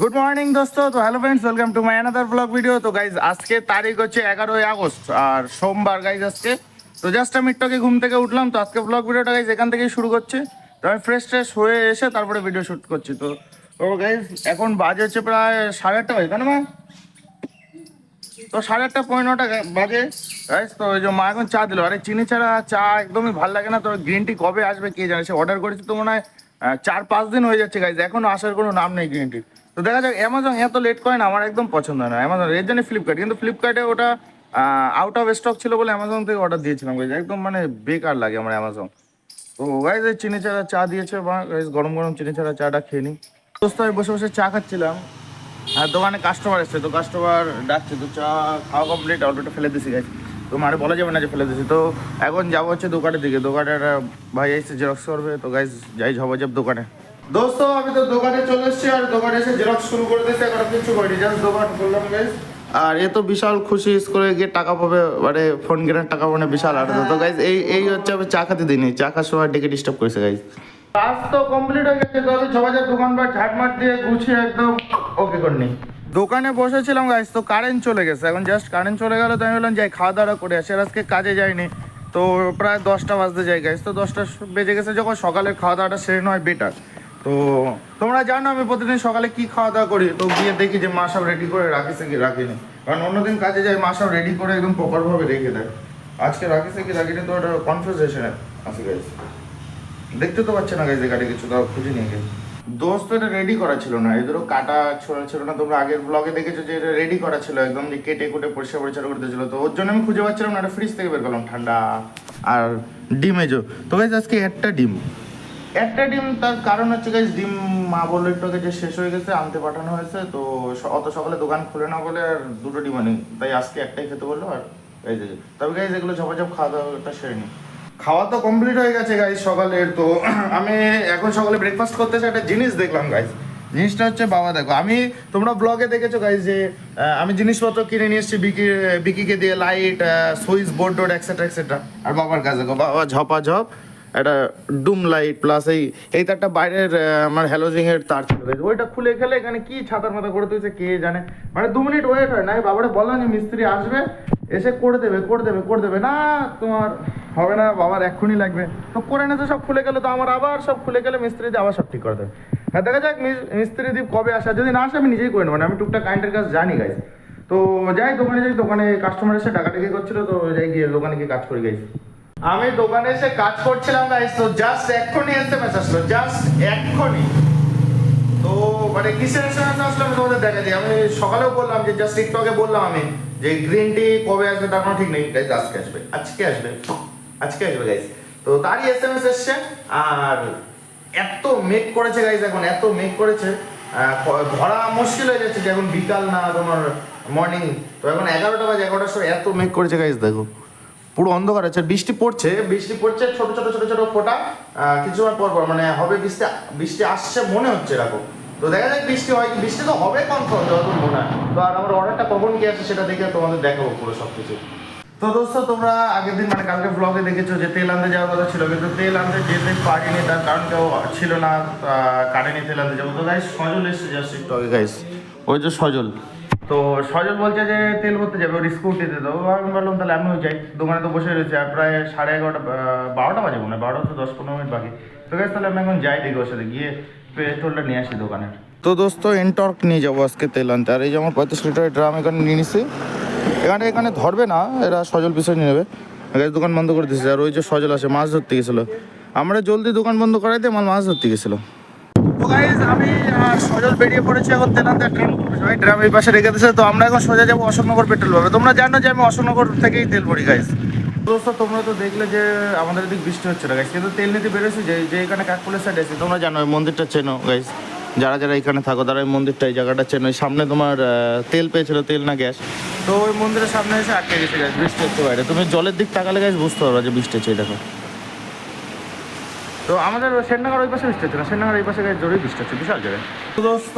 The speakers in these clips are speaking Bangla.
গুড মর্নিং দোস্ত। তো hello friends welcome to my another blog video তো গাইজ আজকে তারিখ হচ্ছে এগারোই আগস্ট, আর সোমবার গাইজ আজকে। তো জাস্ট আমি আগে ঘুম থেকে উঠলাম, তো আজকে ব্লগ ভিডিওটা গাইজ এখান থেকেই শুরু করছে। তো আমি ফ্রেশ ট্রেশ হয়ে এসে তারপরে ভিডিও শ্যুট করছি। তো ও গাইজ এখন বাজে হচ্ছে প্রায় সাড়ে আটটা বাজে, তাই না তো সাড়ে আটটা পনেরো নটা বাজে। গাইজ তো ওই যে মা এখন চা দিল। আরে চিনি ছাড়া চা একদমই ভালো লাগে না। তো গ্রিন টি কবে আসবে কে জানে? সে অর্ডার করেছি তো মনে হয় চার পাঁচ দিন হয়ে যাচ্ছে গাইজ এখনও আসার কোনো নাম নেই গ্রিন টি তো দেখা যাক অ্যামাজন এত লেট করে না, আমার একদম পছন্দ হয় না। অ্যামাজন এর জন্য ফ্লিপকার্ট কিন্তু ফ্লিপকার্টে ওটা আউট অফ স্টক ছিল বলে অ্যামাজন থেকে অর্ডার দিয়েছিলাম গাইজ একদম মানে বেকার লাগে আমার অ্যামাজন তো গাইজ এই চিনি ছাড়া চা দিয়েছে বা গাইজ গরম গরম চিনি ছাড়া চাটা খেয়ে নিই দোস্ত আমি বসে বসে চা খাচ্ছিলাম। আর দোকানে কাস্টমার এসছে, তো কাস্টমার ডাকছে, তো চা খাওয়া কমপ্লিট অল্পটা ফেলে দিছি গেছে তো মারে, বলা যাবে না যে ফেলে দিছি। তো এখন যাব হচ্ছে দোকানের দিকে। দোকানে একটা ভাই এসছে জেরক্স করবে। তো গাইজ যাই ঝবাঝাপ দোকানে। দোস্ত আমি তো দোকানে চলে এসেছি আর দোকানে এসে জেরক্স শুরু করে দিয়েছি এখন কিছু করিনি। জাস্ট দোকান করলাম গাইজ আর এ তো বিশাল খুশি করে গিয়ে টাকা পাবে মানে ফোন কেনার টাকা মানে বিশাল আনন্দ। তো গাইজ এই এই হচ্ছে আমি চা খেতে দিইনি চা খাওয়ার সময় ডেকে ডিস্টার্ব করেছে গাইজ কাজ তো কমপ্লিট হয়ে গেছে তো সবাই দোকান বা ঝাটমাট দিয়ে গুছিয়ে একদম ওকে করে দোকানে বসেছিলাম গাইজ তো কারেন্ট চলে গেছে। এখন জাস্ট কারেন্ট চলে গেল তো আমি বললাম যাই খাওয়া দাওয়া করে আসি। আর আজকে কাজে যাইনি তো প্রায় দশটা বাজতে যাই গাইজ তো দশটা বেজে গেছে যখন সকালের খাওয়া দাওয়াটা সেরে নয় বেটার তো তোমরা জানো আমি প্রতিদিন সকালে কি খাওয়া দাওয়া করি? তো গিয়ে দেখি যে মা সব রেডি করে রাখিছে কি রাখিনি। কারণ অন্যদিন কাজে যাই, মা সব রেডি করে একদম প্রপারভাবে রেখে দেয়। আজকে রাখিছে কি রাখিনি তো ওটা কনফিউজেশনে আছে গাইজ দেখতে তো পাচ্ছে না গাইজ গাড়ি কিছু, তাও খুঁজে নিয়ে গেছে। দোস্ত, এটা রেডি করা ছিল না। এদেরও কাটা ছোড়া ছিল না, তোমরা আগের ব্লগে দেখেছ যে এটা রেডি করা ছিল, একদম যে কেটে কুটে পরিষ্কার পরিষ্কার করতে ছিল তো ওর জন্য আমি খুঁজে পাচ্ছিলাম না এটা ফ্রিজ থেকে বের করলাম, ঠান্ডা। আর ডিম এজো তো গাইজ আজকে একটা ডিম। একটা ডিম, তার কারণ হচ্ছে গাইজ ডিম মা বলল একটু যে শেষ হয়ে গেছে, আনতে পাঠানো হয়েছে, তো অত সকালে দোকান খুলে না বলে আর দুটো ডিম আনি। তাই আজকে একটাই খেতে বলল আর এই যে, তবে গাইজ এগুলো ঝপাঝপ খাওয়া দাওয়াটা সেরে নি। খাওয়া তো কমপ্লিট হয়ে গেছে গাইজ সকালের তো আমি এখন সকালে ব্রেকফাস্ট করতে এসে একটা জিনিস দেখলাম গাইজ জিনিসটা হচ্ছে, বাবা দেখো, আমি, তোমরা ব্লগে দেখেছ গাইজ যে আমি জিনিসপত্র কিনে নিয়ে এসেছি, বিকি, বিকিকে দিয়ে লাইট সুইচ বোর্ড টোর্ড এক্সেট্রা এক্সেট্রা আর বাবার কাছে দেখো বাবা ঝপা ঝপ একটা ডুম লাইট প্লাস এই এই তারটা বাইরের আমার হ্যালোজিং এর তার ছিল। ওইটা খুলে খেলে এখানে কি ছাতার মাথা করে তুলছে, কে জানে? মানে দু মিনিট ওয়েট হয় না বাবারে বললাম যে মিস্ত্রি আসবে, এসে করে দেবে করে দেবে করে দেবে। না, তোমার হবে না, বাবার এক্ষুনি লাগবে। তো করে নিতে সব খুলে গেলে তো আমার আবার সব খুলে গেলে মিস্ত্রি দিয়ে আবার সব ঠিক করে দেবে। হ্যাঁ দেখা যাক মিস- মিস্ত্রি দ্বীপ কবে আসে যদি না আসে আমি নিজেই করে নেব মানে আমি টুকটাক কারেন্টের কাজ জানি গাইজ তো যাই, দোকানে যাই, দোকানে কাস্টমার এসে টাকাটাকি করছিল, তো যাই গিয়ে দোকানে গিয়ে কাজ করে গেছি আমি দোকানে এসে কাজ করছিলাম গাইস তো জাস্ট এক্ষুনি এসএমএস আসলো জাস্ট এক্ষুনি। তো মানে কিসের এসএমএস আসলো আমি তোমাদের দেখা দিই আমি সকালেও বললাম যে জাস্ট আগে বললাম আমি যে গ্রিন টি কবে আসবে, তার কোনো ঠিক নেই। গাইস আজকে আসবে আজকে আসবে আজকে আসবে গাইস তো তারই এসএমএস এসছে, আর এত মেক করেছে গাইস এখন, এত মেক করেছে। ধরা মুশকিল হয়ে যাচ্ছে যে, এখন বিকাল না, তোমার মর্নিং তো এখন এগারোটা বাজে, এগারোটার সময় এত মেক করেছে গাইস দেখো। পুরো অন্ধকার আছে, বৃষ্টি পড়ছে বৃষ্টি পড়ছে, ছোট ছোট ছোট ছোট ফোঁটা কিছু সময় পর পর মানে হবে বৃষ্টি বৃষ্টি আসছে মনে হচ্ছে এরকম। তো দেখা যাক বৃষ্টি হয় বৃষ্টি তো হবে কনফার্ম যতদূর মনে হয়। তো আর আমার অর্ডারটা কখন কি আছে সেটা দেখে তোমাদের দেখাবো পুরো সব কিছু তো দোস্ত, তোমরা আগের দিন মানে কালকে ব্লগে দেখেছ যে তেল আনতে যাওয়ার কথা ছিল, কিন্তু তেল আনতে যেতে পারিনি, তার কারণ কেউ ছিল না কারেনি তেল আনতে যাব। তো গাইস সজল এসছে জাস্ট একটু আগে গাইস ওই যে সজল। তো সজল বলছে যে তেল ভরতে যাবে, ওর স্কুটিতে তো আমি বললাম তাহলে আমিও যাই, দোকানে তো বসে রয়েছে, আর প্রায় সাড়ে এগারোটা বারোটা বাজে মনে হয়, বারোটা তো দশ পনেরো মিনিট বাকি। তো গেছে তাহলে আমি এখন যাই দেখি ওর সাথে, গিয়ে পেট্রোলটা নিয়ে আসি দোকানের তো দোস্ত এনটর্ক নিয়ে যাব আজকে তেল আনতে। আর এই যে আমার পঁয়ত্রিশ লিটারের ড্রাম এখানে নিয়ে নিছি। এখানে এখানে ধরবে না, এরা সজল পিছনে নিয়ে নেবে। গাইস দোকান বন্ধ করে দিয়েছে। আর ওই যে সজল আছে মাছ ধরতে গেছিল। আমরা জলদি দোকান বন্ধ করাই দিয়ে মাল মাছ ধরতে গেছিল। আমি বেরিয়ে পড়েছি এখন পাশে রেখে তো আমরা এখন সোজা যাব তোমরা জানো যে আমি থেকেই তেল ভরি তোমরা তো দেখলে যে আমাদের বৃষ্টি হচ্ছে না কিন্তু তেল নিতে যে যে এখানে তোমরা জানো ওই মন্দিরটা চেনো যারা যারা এখানে থাকো, তারা এই মন্দিরটা, এই জায়গাটা চেনো। ওই সামনে তোমার তেল পেয়েছিল, তেল না গ্যাস তো ওই মন্দিরের সামনে এসে আটকে গেছে গাইজ বৃষ্টি হচ্ছে বাইরে। তুমি জলের দিক তাকালে গাইজ বুঝতে পারবে যে বৃষ্টি হচ্ছে দেখো। তো আমাদের সেননগর ওই পাশে বৃষ্টি হচ্ছে না? সেননগর এই পাশে জোরেই বৃষ্টি হচ্ছে বিশাল জোরে। দোস্ত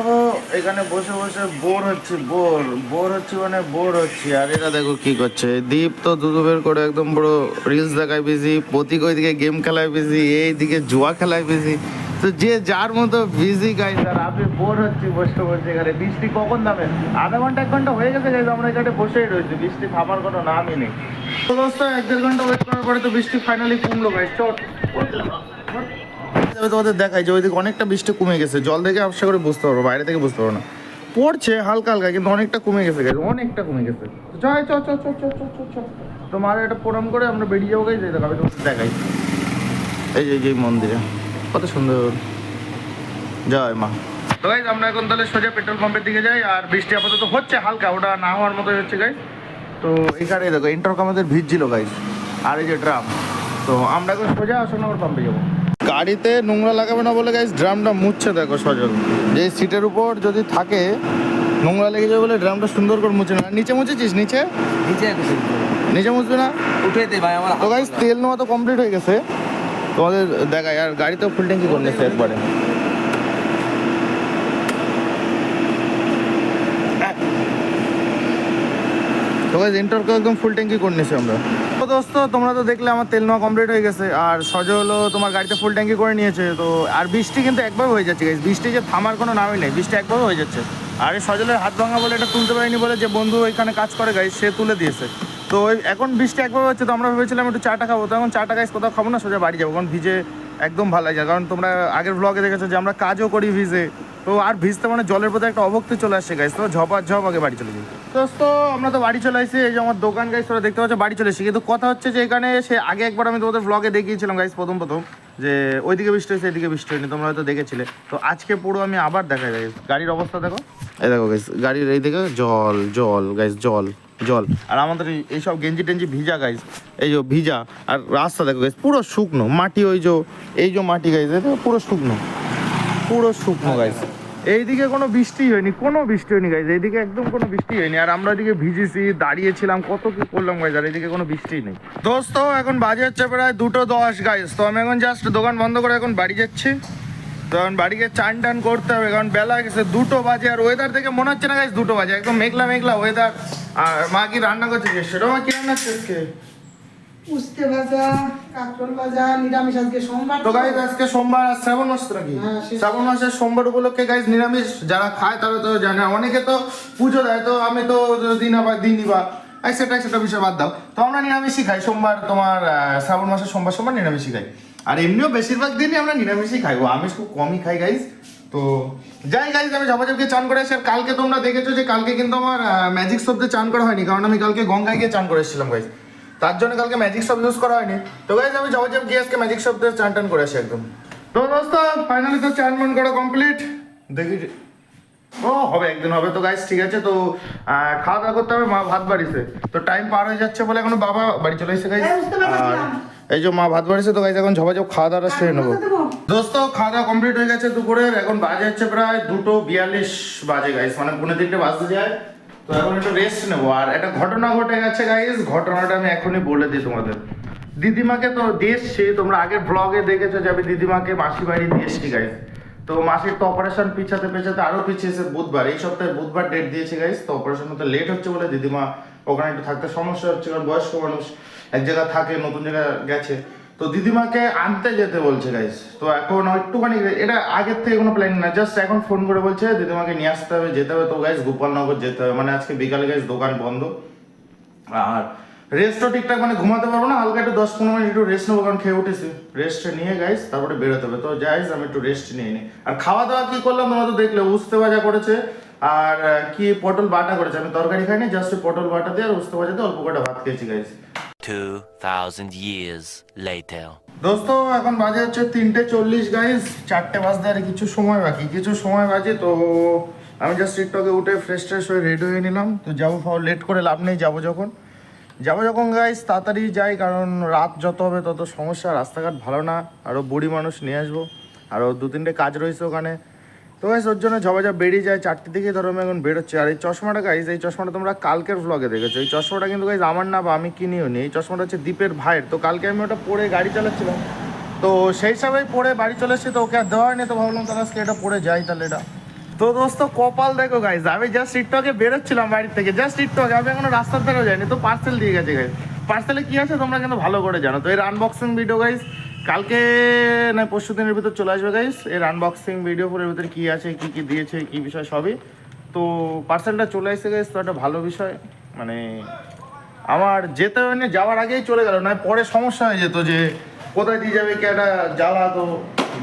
এখানে বসে বসে বোর হচ্ছে বোর বোর হচ্ছে মানে বোর হচ্ছে। আর এরা দেখো কি করছে দীপ তো দুধু বের করে একদম বড় রিলস দেখায় বিজি প্রতীক ওইদিকে গেম খেলায় বিজি এইদিকে জুয়া খেলায় বিজি তো যে যার মতো বিজি গাইজ আর আমি বোর হচ্ছি বসে বসে এখানে। বৃষ্টি কখন নামে? আধা ঘণ্টা এক ঘণ্টা হয়ে গেছে গাইজ আমরা এখানে বসেই রয়েছি বৃষ্টি থামার কোনো নামই নেই। তো দোস্ত এক দেড় ঘণ্টা ওয়েট করার পরে তো বৃষ্টি ফাইনালি কমলো গাইজ চট। আমি তোমাদের দেখাই যে ওইদিকে অনেকটা বৃষ্টি কমে গেছে। জল দেখে আবসা করে বুঝতে পারব, বাইরে থেকে বুঝতে পারব না। পড়ছে হালকা হালকা, কিন্তু অনেকটা কমে গেছে গাইজ অনেকটা কমে গেছে। জয় চ চ চ চ চ চ চ তো মারে একটা প্রণাম করে, আমরা বেরিয়ে যাব এই দেখো, আমি তোমাদের দেখাই। এই যে, এই মন্দিরে, কত সুন্দর। জয় মা। তো গাইজ আমরা এখন তাহলে সোজা পেট্রোল পাম্পের দিকে যাই, আর বৃষ্টি আপাতত হচ্ছে হালকা, ওটা না হওয়ার মতো হচ্ছে গাইজ তো এখানে দেখো ইন্টারক আমাদের ভিজছিল গাইজ আর এই যে ড্রাম, তো আমরা এখন সোজা অশোকনগর পাম্পে যাব। গাড়িতে নোংরা লাগাবে না বলে গাইজ ড্রামটা মুছছে দেখো সজল। যে সিটের উপর যদি থাকে নোংরা লেগে যাবে বলে ড্রামটা সুন্দর করে মুছে না আর নিচে মুছেছিস? নিচে? নিচে নিচে মুছবে না? উঠে দে ভাই আমার তো গাইজ তেল নেওয়া তো কমপ্লিট হয়ে গেছে। তোমাদের দেখায় আর গাড়িতেও ফুল ট্যাঙ্কি করে নিচ্ছে একবারে। তো গাইজ ইন্টারকে একদম ফুল ট্যাঙ্কি করে নিয়েছি আমরা। তো দোস্ত, তোমরা তো দেখলে আমার তেল নেওয়া কমপ্লিট হয়ে গেছে, আর সজলও তোমার গাড়িতে ফুল ট্যাঙ্কি করে নিয়েছে, তো আর বৃষ্টি কিন্তু একবার হয়ে যাচ্ছে গাইজ বৃষ্টি যে থামার কোনো নামই নেই, বৃষ্টি একবার হয়ে যাচ্ছে। আর এই সজলের হাত ভাঙা বলে এটা তুলতে পারিনি বলে যে বন্ধু এখানে কাজ করে গাইজ সে তুলে দিয়েছে। তো এখন বৃষ্টি একবার হচ্ছে, তো আমরা ভেবেছিলাম একটু চাটা খাব, তো এখন চাটা গাইজ কোথাও খাব না, সোজা বাড়ি যাব, কারণ ভিজে একদম ভালো লাগে কারণ তোমরা আগের ব্লগে দেখেছ যে আমরা কাজও করি ভিজে, তো আর ভিজতে মানে জলের প্রতি একটা অভক্তি চলে আসছে গাইজ তো ঝপার ঝপ আগে বাড়ি চলে যাই। দোস্ত আমরা তো বাড়ি চলে আসছি এই যে আমার দোকান গাইজ তোরা দেখতে পাচ্ছ, বাড়ি চলে এসেছি কিন্তু কথা হচ্ছে যে এখানে সে আগে একবার আমি তোমাদের ব্লগে দেখিয়েছিলাম গাইজ প্রথম প্রথম, যে ওইদিকে বৃষ্টি হয়েছে, এদিকে বৃষ্টি হয়নি, তোমরা হয়তো দেখেছিলে। তো আজকে পুরো আমি আবার দেখা যায় গাড়ির অবস্থা দেখো। এই দেখো গাইজ গাড়ির এই দিকে জল জল গাইজ জল জল। আর আমাদের এই- এইসব গেঞ্জি টেঞ্জি ভিজা গাইজ এই যে ভিজা। আর রাস্তা দেখো গাইজ পুরো শুকনো। মাটি ওই যে, এই যে মাটি গাইজ পুরো শুকনো। পুরো শুকনো গাইজ এইদিকে কোনো বৃষ্টি হয়নি, কোনো বৃষ্টি হয়নি গাইজ এইদিকে একদম কোনো বৃষ্টি হয়নি। আর আমরা এদিকে ভিজেছি, দাঁড়িয়েছিলাম, কত কি করলাম গাইজ আর এদিকে কোনো বৃষ্টি নেই। দোস্ত, এখন বাজে হচ্ছে প্রায় দুটো দশ গাইজ তো আমি এখন জাস্ট দোকান বন্ধ করে এখন বাড়ি যাচ্ছি। তো এখন বাড়িকে চান টান করতে হবে, কারণ বেলা গেছে দুটো বাজে। আর ওয়েদার দেখে মনে হচ্ছে না গাইজ দুটো বাজে। একদম মেঘলা মেঘলা ওয়েদার আর মা কি রান্না করছে যে মা কি রান্না করছে? উস্তে ভাজা কাঁকরোল ভাজা নিরামিষ আজকে সোমবার তো গাইজ আজকে সোমবার আর শ্রাবণ মাস নাকি হ্যাঁ, শ্রাবণ মাসের সোমবার উপলক্ষে গাইজ নিরামিষ যারা খায় তারা তো জানে অনেকে তো পুজো দেয় তো আমি তো দিন আবার দিনই বা সেটা সেটা বিষয় বাদ দাও। তো আমরা নিরামিষই খাই সোমবার তোমার শ্রাবণ মাসের সোমবার সোমবার নিরামিষই খাই। আর এমনিও বেশিরভাগ দিনই আমরা নিরামিষই খাই ও আমিষ খুব কমই খাই গাইজ তো যাই গাইজ আমি ঝপাঝপকে চান করে এসে কালকে তোমরা দেখেছ যে কালকে কিন্তু আমার ম্যাজিক শব্দে চান করা হয়নি কারণ আমি কালকে গঙ্গায় গিয়ে চান করে এসেছিলাম গাইজ তার জন্য কালকে ম্যাজিক শপ ইউজ করা হয়নি। তো গাইজ আমি ঝপাঝপ গিয়ে আজকে ম্যাজিক শব্দে চান টান করে আসি একদম। তো দোস্ত ফাইনালি তো চান মান করা কমপ্লিট দেখি ও হবে একদিন হবে। তো গাইজ ঠিক আছে তো খাওয়া দাওয়া করতে হবে মা ভাত বাড়িছে। তো টাইম পার হয়ে যাচ্ছে বলে এখনও বাবা বাড়ি চলে এসেছে গাইজ হ্যাঁ। আর এই যে মা ভাত বাড়িছে তো গাইজ এখন ঝপাঝপ খাওয়া দাওয়াটা সেরে নেব। দোস্ত খাওয়া দাওয়া কমপ্লিট হয়ে গেছে দুপুরের। এখন বাজে হচ্ছে প্রায় দুটো বিয়াল্লিশ বাজে গাইস মানে পৌনে তিনটে বাজতে যায়। তো এখন একটু রেস্ট নেব। আর একটা ঘটনা ঘটে গেছে গাইস ঘটনাটা আমি এখনই বলে দিই তোমাদের। দিদিমাকে তো দিয়ে এসছি। তোমরা আগের ব্লগে দেখেছ যে আমি দিদিমাকে মাসি বাড়ি দিয়ে এসছি গাইস তো মাসির তো অপারেশন পিছাতে পেছাতে আরও পিছিয়েছে বুধবার, এই সপ্তাহে বুধবার ডেট দিয়েছে গাইস তো অপারেশন লেট হচ্ছে বলে দিদিমা ওখানে একটু থাকতে সমস্যা হচ্ছে, কারণ বয়স্ক মানুষ এক জায়গায় থাকে, নতুন জায়গায় গেছে। তো দিদিমাকে আনতে যেতে বলছে গাইস তো এখন একটুখানি, এটা আগের থেকে কোনো প্ল্যান না জাস্ট এখন ফোন করে বলছে, দিদিমাকে নিয়ে আসতে হবে, যেতে হবে তো গাইস গোপালনগর যেতে হবে। মানে আজকে বিকালে গাইস দোকান বন্ধ। আর রেস্টও ঠিকঠাক মানে ঘুমাতে পারব না, হালকা একটু দশ পনেরো মিনিট একটু রেস্ট নেব, কারণ খেয়ে উঠেছি। রেস্ট নিয়ে গাইস তারপরে বেরোতে হবে। তো যাইস আমি একটু রেস্ট নিয়ে নিই। আর খাওয়া দাওয়া কি করলাম তোমরা তো দেখলে, উস্তে ভাজা করেছে, আর কি পটল বাটা করেছে। আমি তরকারি খাইনি জাস্ট পটল বাটা দিয়ে আর উস্তে ভাজা দিয়ে অল্প কটা ভাত খেয়েছি গাইস 2,000 years later. দোস্ত এখন বাজে হচ্ছে তিনটে চল্লিশ গাইস চারটে বাজতে আর কিছু সময় বাকি। কিছু সময় বাজে তো আমি জাস্ট টিকটকে উঠে ফ্রেশ ট্রেশ হয়ে রেডি হয়ে নিলাম। তো যাব ফাও লেট করে লাভ নেই যাব যখন। যাব যখন গাইস তাড়াতাড়ি যাই কারণ রাত যত হবে তত সমস্যা রাস্তাঘাট ভালো না। আরও বুড়ি মানুষ নিয়ে আসব। আরও দু তিনটে কাজ রয়েছে ওখানে। তো গাইস ওর জন্য ঝবা ঝবাঝা বেরিয়ে যায়। চারটে দিকে ধরো আমি এখন বেরোচ্ছি। আর এই চশমাটা গাইস এই চশমাটা তোমরা কালকের ভ্লগে দেখেছ। এই চশমাটা কিন্তু গাইস আমার না বা আমি কিনিও নি। এই চশমাটা হচ্ছে দীপের ভাইয়ের। তো কালকে আমি ওটা পরে গাড়ি চালাচ্ছিলাম। তো সেই হিসাবেই পরে বাড়ি চলে এসেছি, তো ওকে আর দেওয়া হয়নি। তো ভাবলাম তাহলে আজকে এটা পরে যাই তাহলে এটা। তো দোস্ত, কপাল দেখো গাইস আমি জাস্ট টিকটকে বেরোচ্ছিলাম বাড়ি থেকে। জাস্ট টিকটকে আমি এখনও রাস্তার ধারেও যাইনি। তো পার্সেল দিয়ে গেছে গাইস পার্সেলে কি আছে তোমরা কিন্তু ভালো করে জানো। তো এর আনবক্সিং ভিডিও গাইস কালকে না পরশু দিনের ভিতর চলে আসবে গাইস এর আনবক্সিং ভিডিও করে ভিতরে কি আছে, কি কি দিয়েছে, কি বিষয় সবই। তো পার্সেলটা চলে আসছে গাইস তো একটা ভালো বিষয়। মানে আমার যেতে মানে যাওয়ার আগেই চলে গেল। না পরে সমস্যা হয়ে যেত যে কোথায় দিয়ে যাবে, কি একটা জ্বালা। তো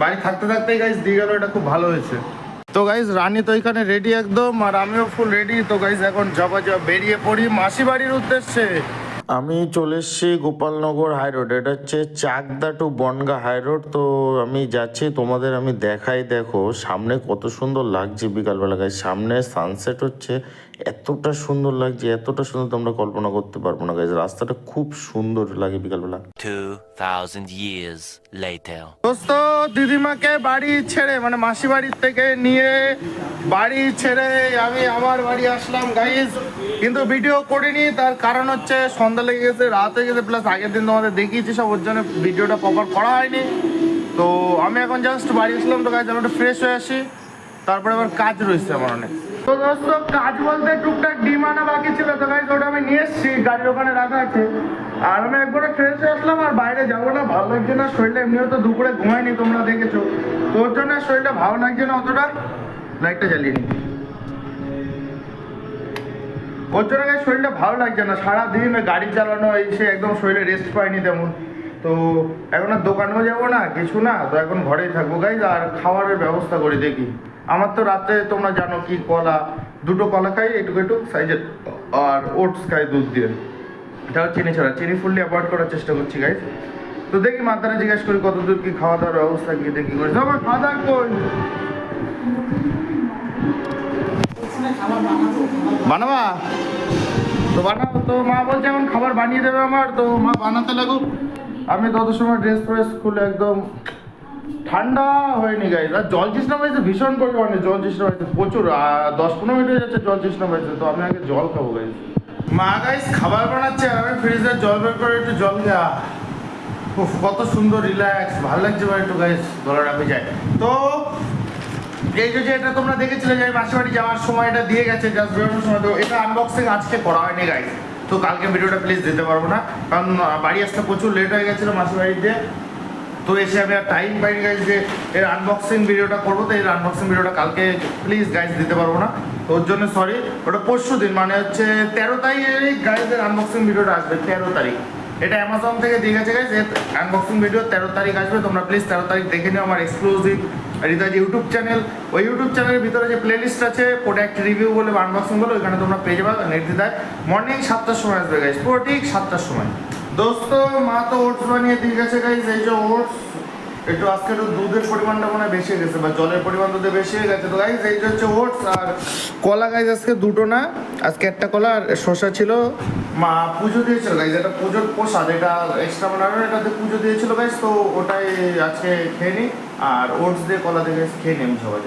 বাড়ি থাকতে থাকতেই গাইস দিয়ে গেল, এটা খুব ভালো হয়েছে। তো গাইজ রানী তো এখানে রেডি একদম, আর আমিও ফুল রেডি তো গাইজ এখন জবা জবা বেরিয়ে পড়ি মাসি বাড়ির উদ্দেশ্যে। আমি চলে এসেছি গোপালনগর হাই রোড। এটা হচ্ছে Chakdah to Bangaon high road. তো আমি যাচ্ছি, তোমাদের আমি দেখাই। দেখো, সামনে কত সুন্দর লাগছে বিকালবেলা। সামনে সানসেট হচ্ছে। এতটা সুন্দর লাগছে এতটা সুন্দর তোমরা কল্পনা করতে পারব না গাইজ রাস্তাটা খুব সুন্দর লাগে বিকালবেলা। 2,000 years later. দোস্ত দিদিমাকে বাড়ি ছেড়ে মানে মাসি বাড়ির থেকে নিয়ে বাড়ি ছেড়ে আমি আমার বাড়ি আসলাম গাইজ কিন্তু ভিডিও করিনি তার কারণ হচ্ছে সন্ধ্যা লেগে গেছে রাত হয়ে গেছে প্লাস আগের দিন তোমাদের দেখিয়েছি সব ওর জন্য ভিডিওটা প্রপার করা হয়নি। তো আমি এখন জাস্ট বাড়ি আসলাম তো গাইজ আমি একটু ফ্রেশ হয়ে আসি। তারপরে আবার কাজ রয়েছে আমার অনেক। তো দোস্ত, কাজ বলতে টুকটাক ডিম আনা বাকি ছিল, তো গাইজ ওটা আমি নিয়ে এসেছি, গাড়ির ওখানে রাখা আছে। আর আমি একবারে ফ্রেশ আসলাম, আর বাইরে যাব না, ভালো লাগছে না, শরীরটা এমনিও তো দুপুরে ঘুমায়নি, তোমরা দেখেছ। তোর জন্য শরীরটা ভালো লাগছে না অতটা। লাইটটা জ্বালিয়ে নি। ওর জন্য শরীরটা ভালো লাগছে না, সারাদিন গাড়ি চালানো, এই একদম শরীরে রেস্ট পাইনি তেমন। তো এখন আর দোকানেও যাব না, কিছু না, তো এখন ঘরেই থাকব। গাইজ আর খাবারের ব্যবস্থা করি, দেখি। আমার তো রাতে তোমরা জানো কি কলা, দুটো কলা খাই, এটুকু একটু সাইজের, আর ওটস খাই দুধ দিয়ে। এটাও চিনি ছাড়া। চিনি ফুললি অ্যাভয়েড করার চেষ্টা করছি গাইজ তো দেখি মাতারা জিজ্ঞেস করি, কত দূর কি খাওয়া দাওয়ার ব্যবস্থা কি দেখি করি। সবাই খাওয়া দাওয়া কই? বানাবা? তো বানাবো তো মা বলছে এখন খাবার বানিয়ে দেবে আমার, তো মা বানাতে লাগুক। আমি তত সময় ড্রেস ফ্রেস খুলে একদম ঠান্ডা হয়নি গাইজ আর জল তৃষ্ণা হয়েছে ভীষণ পরিমাণে জল তৃষ্ণা হয়েছে প্রচুর। দশ পনেরো মিনিট হয়ে যাচ্ছে জল তৃষ্ণা হয়েছে তো আমি আগে জল খাব গাইজ মা গাইজ খাবার বানাচ্ছে আর আমি ফ্রিজের জল বের করে একটু জল দেওয়া কত সুন্দর রিল্যাক্স ভালো লাগছে ভাই একটু গাইজ গলাটা যায় তো, এই যে এটা তোমরা দেখেছিলে যে মাসি বাড়ি যাওয়ার সময় এটা দিয়ে গেছে জাস্ট বেরোনোর সময়। তো এটা আনবক্সিং আজকে করা হয়নি গাইজ তো কালকে ভিডিওটা প্লিজ দিতে পারব না। কারণ বাড়ি আসতে প্রচুর লেট হয়ে গেছিল মাসি বাড়িতে। তো এসে আমি আর টাইম পাইনি গাইজ যে এর আনবক্সিং ভিডিওটা করব। তো এর আনবক্সিং ভিডিওটা কালকে প্লিজ গাইজ দিতে পারব না। তো ওর জন্য সরি ওটা পরশু দিন মানে হচ্ছে তেরো তারিখের গাইজের আনবক্সিং ভিডিওটা আসবে, তেরো তারিখ। এটা অ্যামাজন থেকে দিয়ে গেছে গাইজ এর আনবক্সিং ভিডিও তেরো তারিখ আসবে। তোমরা প্লিজ তেরো তারিখ দেখে নিও আমার এক্সক্লুসিভ হৃদয় ইউটিউব চ্যানেল ওই ইউটিউব চ্যানেলের ভিতরে যে প্লেলিস্ট আছে প্রোডাক্ট রিভিউ বলে আনবক্সিং বলে, ওইখানে তোমরা পেয়ে যাবে। নির্দ্বিধায় মর্নিং সাতটার সময় আসবে গাইজ পুরো ঠিক সাতটার সময়। দোস্ত, মা তো ওটস বানিয়ে দিয়ে গেছে গাইজ এই যে ওটস। একটু আজকে একটু দুধের পরিমাণটা মনে হয় বেশি গেছে, বা জলের পরিমাণ দুধে বেশি হয়ে গেছে। তো গাইজ এইটা হচ্ছে ওটস, আর কলা গাইজ আজকে দুটো না, আজকে একটা কলা আর শসা ছিল। মা পুজো দিয়েছিল গাইজ এটা পুজোর প্রসাদ, এটা এক্সট্রা বানানো এটাতে পুজো দিয়েছিল গাইজ তো ওটাই আজকে খেয়ে নিই আর ওটস দিয়ে কলা দিয়ে খেয়ে নিই আমি সবাই।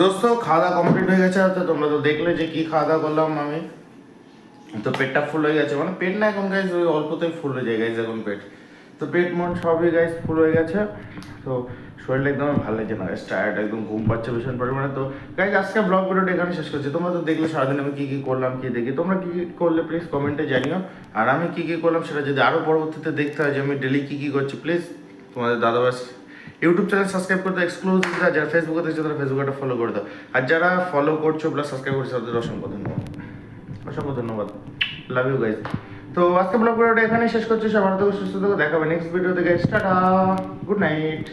দোস্ত, খাওয়া দাওয়া কমপ্লিট হয়ে গেছে তোমরা তো দেখলে যে কি খাওয়া দাওয়া করলাম আমি। তো পেটটা ফুল হয়ে গেছে। মানে পেট না এখন গাইজ ওই অল্পতেই ফুল হয়ে যায় গাইজ এখন পেট। তো পেট, মন সবই গাইজ ফুল হয়ে গেছে। তো শরীরটা একদম ভালো লাগছে না। টায়ার্ড একদম ঘুম পাচ্ছে ভীষণ পরিমাণে। তো গাইজ আজকে ব্লগ ভিডিওটা এখানে শেষ করছি। তোমরা তো দেখলে সারাদিন আমি কী কী করলাম, কী দেখি। তোমরা কী কী করলে প্লিজ কমেন্টে জানিও। আর আমি কী কী করলাম সেটা যদি আরও পরবর্তীতে দেখতে হয় যে আমি ডেলি কী কী করছি প্লিজ তোমাদের দাদাবাস ইউটিউব চ্যানেল সাবস্ক্রাইব করতে এক্সক্লুসিভ যারা ফেসবুকে দেখছ, তারা ফেসবুকটা ফলো করে দাও। আর যারা ফলো করছ প্লাস সাবস্ক্রাইব করছ, তাদের অসংখ্য ধন্যবাদ। অসংখ্য ধন্যবাদ। লাভ ইউ গাইজ তো আজকে ব্লগ করে এখানে শেষ করছি। সবার থেকে, সুস্থ থেকে দেখাবে নেক্সট ভিডিওতে গাইজ টাটা গুড নাইট